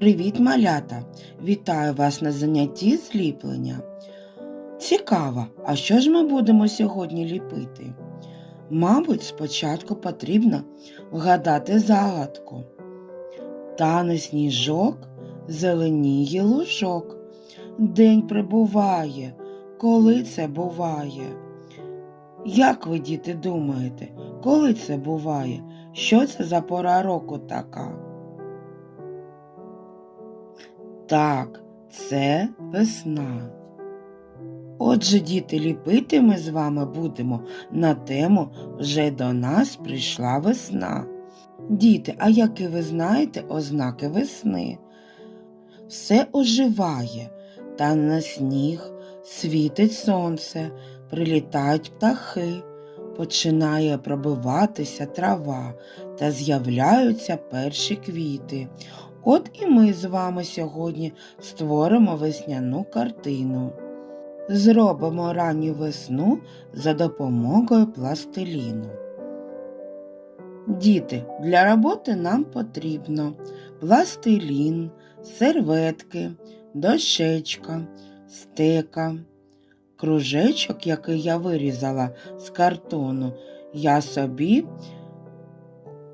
Привіт, малята! Вітаю вас на занятті зліплення. Цікаво, а що ж ми будемо сьогодні ліпити? Мабуть, спочатку потрібно вгадати загадку. Тане сніжок, зеленіє лужок. День прибуває, коли це буває. Як ви, діти, думаєте, коли це буває? Що це за пора року така? Так, це весна. Отже, діти, ліпити ми з вами будемо на тему вже до нас прийшла весна. Діти, а які ви знаєте ознаки весни? Все оживає, та на сніг світить сонце, прилітають птахи, починає пробиватися трава та з'являються перші квіти. От і ми з вами сьогодні створимо весняну картину. Зробимо ранню весну за допомогою пластиліну. Діти, для роботи нам потрібно пластилін, серветки, дощечка, стека, кружечок, який я вирізала з картону. Я собі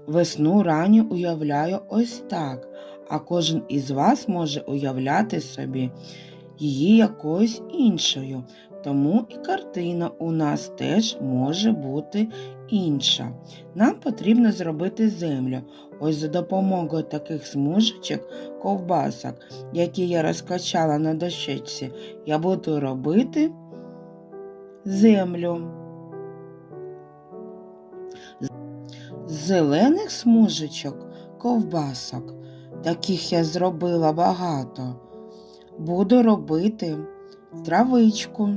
весну ранню уявляю ось так, а кожен із вас може уявляти собі її якоюсь іншою. Тому і картина у нас теж може бути інша. Нам потрібно зробити землю. Ось за допомогою таких смужечок, ковбасок, які я розкачала на дощечці, я буду робити землю. З зелених смужечок ковбасок, таких я зробила багато. Буду робити травичку,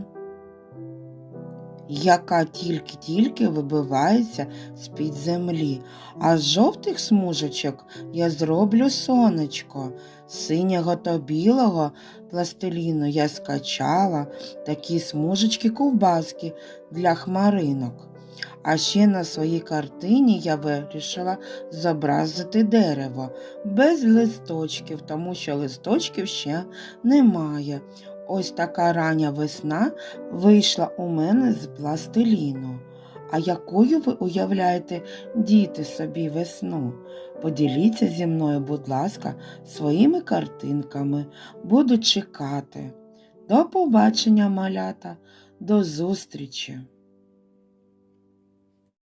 яка тільки-тільки вибивається з-під землі, а з жовтих смужечок я зроблю сонечко, синього та білого пластиліну я скачала такі смужечки ковбаски для хмаринок. А ще на своїй картині я вирішила зобразити дерево без листочків, тому що листочків ще немає. Ось така рання весна вийшла у мене з пластиліну. А якою ви уявляєте діти собі весну? Поділіться зі мною, будь ласка, своїми картинками. Буду чекати. До побачення, малята, до зустрічі!